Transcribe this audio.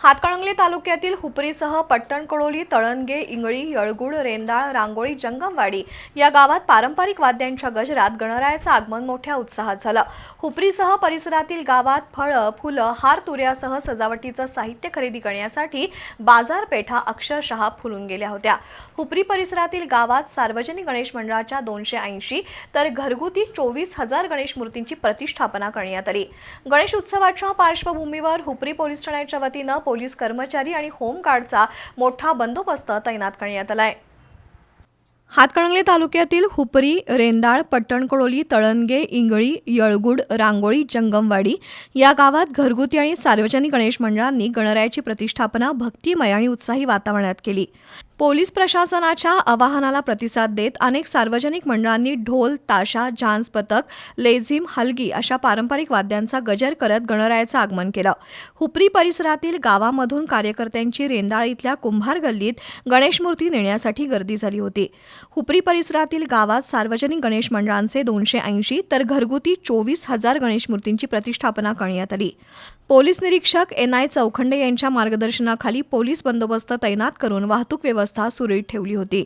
हातकणंगले तालुक्यातील हुपरीसह पट्टण कडोली तळणगे इंगळी यळगुड रेंदाळ रांगोळी जंगमवाडी या गावात पारंपरिक वाद्यांच्या गजरात गणरायाचं आगमन मोठ्या उत्साहात झालं. हुपरीसह परिसरातील गावात फळं फुलं हार तुऱ्यासह सजावटीचं साहित्य खरेदी करण्यासाठी बाजारपेठा अक्षरशः फुलून गेल्या होत्या. हुपरी परिसरातील गावात सार्वजनिक गणेश मंडळाच्या दोनशे ऐंशी तर घरगुती चोवीस हजार गणेश मूर्तींची प्रतिष्ठापना करण्यात आली. गणेश उत्सवाच्या पार्श्वभूमीवर हुपरी पोलीस ठाण्याच्या वतीनं पोलीस कर्मचारी आणि होमगार्डचा मोठा बंदोबस्त तैनात करण्यात आलाय. हातकणंगले तालुक्यातील हुपरी रेंदाळ पट्टणकडोली तळणगे इंगळी यळगुड रांगोळी जंगमवाडी या गावात घरगुती आणि सार्वजनिक गणेश मंडळांनी गणरायाची प्रतिष्ठापना भक्तिमय आणि उत्साही वातावरणात केली. पोलीस प्रशासनाच्या आवाहनाला प्रतिसाद देत अनेक सार्वजनिक मंडळांनी ढोल ताशा झांज पथक लेझिम हलगी अशा पारंपरिक वाद्यांचा गजर करत गणरायाचं आगमन केलं. हुपरी परिसरातील गावामधून कार्यकर्त्यांची रेंदाळ इथल्या कुंभार गल्लीत गणेश मूर्ती नेण्यासाठी गर्दी झाली होती. हुपरी परिसरातील गावात सार्वजनिक गणेश मंडळांचे दोनशे ऐंशी तर घरगुती चोवीस हजार गणेश मूर्तींची प्रतिष्ठापना करण्यात आली. पोलीस निरीक्षक एन आय चौखंडे यांच्या मार्गदर्शनाखाली पोलीस बंदोबस्त तैनात करून वाहतूक व्यवस्था सुरळीत ठेवली होती.